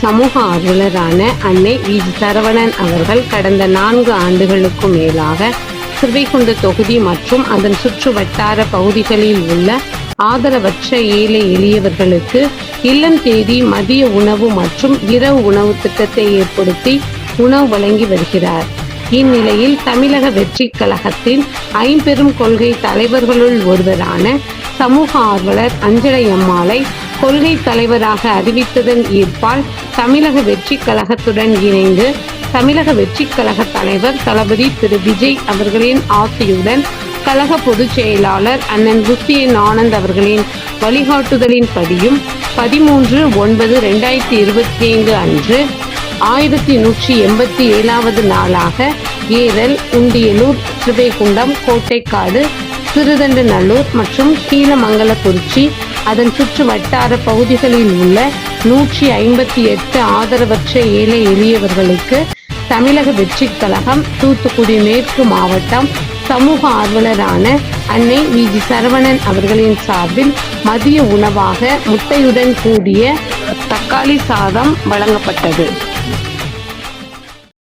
சமூக ஆர்வலரான அன்னை வி. சரவணன் அவர்கள் கடந்த நான்கு ஆண்டுகளுக்கு மேலாக சிறுவைகுண்ட தொகுதி மற்றும் அதன் சுற்று வட்டார பகுதிகளில் உள்ள ஆதரவற்ற ஏழை எளியவர்களுக்கு இல்லம் தேடி மதிய உணவு மற்றும் இரவு உணவு திட்டத்தை ஏற்படுத்தி உணவு வழங்கி வருகிறார். இந்நிலையில் தமிழக வெற்றி கழகத்தின் ஐம்பெரும் கொள்கை தலைவர்களுள் ஒருவரான சமூக ஆர்வலர் அஞ்சலை அம்மாளை கொள்கை தலைவராக அறிவித்ததன் ஈர்ப்பால் தமிழக வெற்றி கழகத்துடன் இணைந்து தமிழக வெற்றி கழக தலைவர் தளபதி திரு. விஜய் அவர்களின் ஆசையுடன் கழக பொதுச் செயலாளர் அண்ணன் குஸ்தியன் ஆனந்த் அவர்களின் வழிகாட்டுதலின் படியும் பதிமூன்று ஒன்பது ரெண்டாயிரத்தி இருபத்தி ஐந்து அன்று ஆயிரத்தி நூற்றி எண்பத்தி ஏழாவது நாளாக ஏரல் உண்டியலூர் ஸ்ரீவைகுண்டம் கோட்டைக்காடு சிறுதண்டநல்லூர் மற்றும் கீழமங்கலக்குறிச்சி அதன் சுற்று வட்டார பகுதிகளில் உள்ள நூற்றி ஐம்பத்தி எட்டு ஆதரவற்ற ஏழை எளியவர்களுக்கு தமிழக வெற்றி கழகம் தூத்துக்குடி மேற்கு மாவட்டம் சமூக ஆர்வலரான அன்னை வி. ஜி. சரவணன் அவர்களின் சார்பில் மதிய உணவாக முட்டையுடன் கூடிய தக்காளி சாதம் வழங்கப்பட்டது.